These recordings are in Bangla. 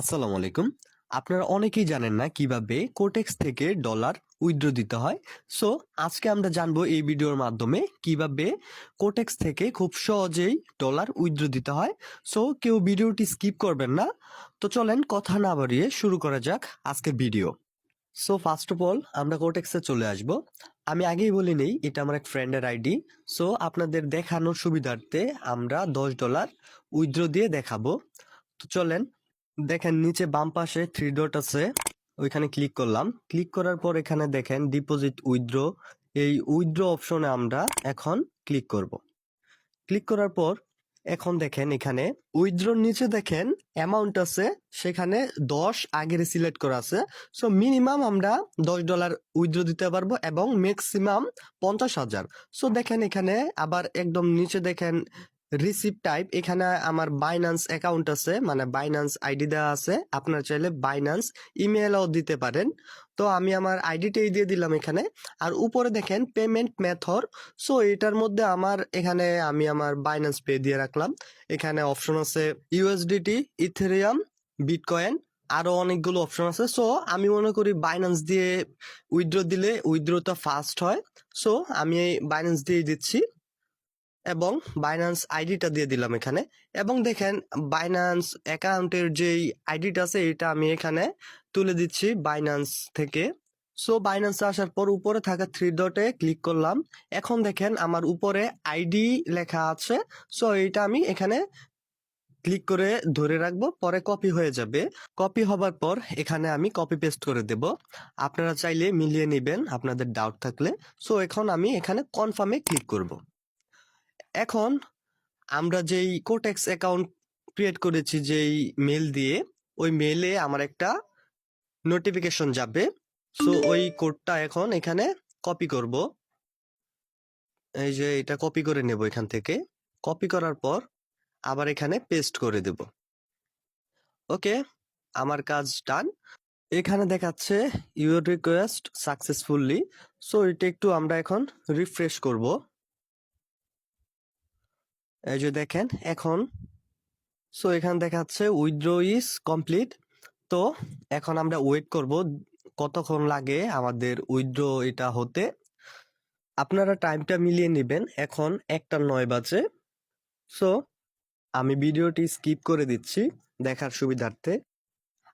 আসসালামু আলাইকুম। আপনারা অনেকেই জানেন না কীভাবে কোটেক্স থেকে ডলার উইথড্র দিতে হয়। সো আজকে আমরা জানব এই ভিডিওর মাধ্যমে কীভাবে কোটেক্স থেকে খুব সহজেই ডলার উইথড্র দিতে হয়। সো কেউ ভিডিওটি স্কিপ করবেন না। তো চলেন কথা না বাড়িয়ে শুরু করা যাক আজকের video. So first of all আমরা কোটেক্সে চলে আসব। আমি আগেই বলে নেই, এটা আমার এক ফ্রেন্ডের আইডি সো আপনাদের দেখানোর সুবিধার্থে আমরা দশ ডলার উইথড্র দিয়ে দেখাবো। তো চলেন দেখেন নিচে বাম পাশে থ্রি ডট আছে, ওইখানে ক্লিক করলাম। ক্লিক করার পর এখানে দেখেন ডিপোজিট উইথড্র এই উইথড্র অপশনে আমরা এখন ক্লিক করব। ক্লিক করার পর এখন দেখেন এখানে উইথড্রর নিচে দেখেন অ্যামাউন্ট আছে, সেখানে দশ আগের সিলেক্ট করা আছে। সো মিনিমাম আমরা দশ ডলার উইথড্র দিতে পারব এবং ম্যাক্সিমাম পঞ্চাশ হাজার। সো দেখেন এখানে আবার একদম নিচে দেখেন রিসিভ টাইপ এখানে আমার বাইন্যান্স অ্যাকাউন্ট আছে মানে বাইন্যান্স আইডি দেওয়া আছে। আপনার চাইলে বাইন্যান্স ইমেলও দিতে পারেন। তো আমি আমার আইডিটাই দিয়ে দিলাম এখানে। আর উপরে দেখেন পেমেন্ট মেথড সো এটার মধ্যে আমার এখানে আমি আমার বাইন্যান্স পে দিয়ে রাখলাম। এখানে অপশন আছে ইউএসডিটি ইথেরিয়াম বিটকয়েন আরও অনেকগুলো অপশন আছে। সো আমি মনে করি বাইন্যান্স দিয়ে উইথড্র দিলে উইথড্রটা ফাস্ট হয়। সো আমি বাইন্যান্স দিয়ে দিচ্ছি। এবং বাইন্যান্স আইডিটা দিয়ে দিলাম এখানে। এবং দেখেন বাইন্যান্স অ্যাকাউন্টের যেই আইডিটা আছে, এটা আমি এখানে তুলে দিচ্ছি বাইন্যান্স থেকে। সো বাইন্যান্সে আসার পর উপরে থাকা থ্রি ডটে ক্লিক করলাম। এখন দেখেন, আমার উপরে আইডি লেখা আছে। সো এটা আমি এখানে ক্লিক করে ধরে রাখব, পরে কপি হয়ে যাবে। কপি হবার পর এখানে আমি কপি পেস্ট করে দেব। আপনারা চাইলে মিলিয়ে নেবেন, আপনাদের ডাউট থাকলে। সো এখন আমি এখানে কনফার্মে ক্লিক করব। এখন আমরা যেই কোটেক্স অ্যাকাউন্ট ক্রিয়েট করেছি, যেই মেল দিয়ে, ওই মেলে আমার একটা নোটিফিকেশন যাবে। সো ওই কোডটা এখন এখানে কপি করব। এই যে এটা কপি করে নেব এখান থেকে। কপি করার পর আবার এখানে পেস্ট করে দেব। ওকে আমার কাজ ডান এখানে দেখাচ্ছে ইউর রিকোয়েস্ট সাকসেসফুলি সো এটা একটু আমরা এখন রিফ্রেশ করব। এই যে দেখেন, এখন সো এখানে দেখাচ্ছে উইথড্র ইজ কমপ্লিট তো এখন আমরা ওয়েট করব কতক্ষণ লাগে আমাদের উইথড্র এটা হতে। আপনারা টাইমটা মিলিয়ে নেবেন, এখন একটা নয় বাজে। সো আমি ভিডিওটি স্কিপ করে দিচ্ছি দেখার সুবিধার্থে।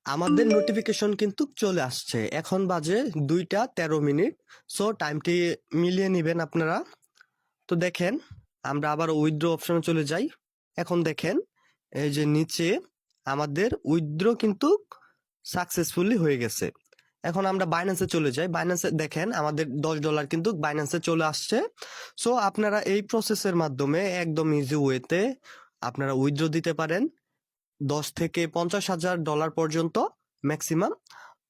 আমাদের নোটিফিকেশন কিন্তু চলে আসছে, এখন বাজে দুইটা তেরো মিনিট। সো টাইমটি মিলিয়ে নেবেন আপনারা। তো দেখেন আমরা আবার উইথড্র অপশনে চলে যাই। এখন দেখেন, এই যে নিচে আমাদের উইথড্র কিন্তু সাকসেসফুলি হয়ে গেছে। এখন আমরা বাইন্যান্সে চলে যাই। বাইন্যান্সে দেখেন, আমাদের দশ ডলার কিন্তু বাইন্যান্সে চলে আসছে। সো আপনারা এই প্রসেসের মাধ্যমে একদম ইজি ওয়েতে আপনারা উইথড্র দিতে পারেন। দশ থেকে পঞ্চাশ হাজার ডলার পর্যন্ত ম্যাক্সিমাম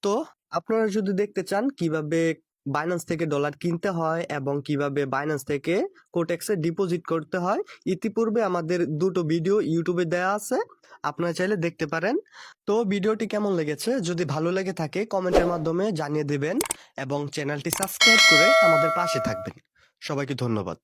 তো, আপনারা যদি দেখতে চান কীভাবে বাইন্যান্স থেকে ডলার কিনতে হয় এবং কীভাবে বাইন্যান্স থেকে কোটেক্সে ডিপোজিট করতে হয়। ইতিপূর্বে আমাদের দুটো ভিডিও ইউটিউবে দেওয়া আছে, আপনারা চাইলে দেখতে পারেন। তো ভিডিওটি কেমন লেগেছে? যদি ভালো লেগে থাকে, কমেন্টের মাধ্যমে জানিয়ে দেবেন এবং চ্যানেলটি সাবস্ক্রাইব করে আমাদের পাশে থাকবেন। সবাইকে ধন্যবাদ।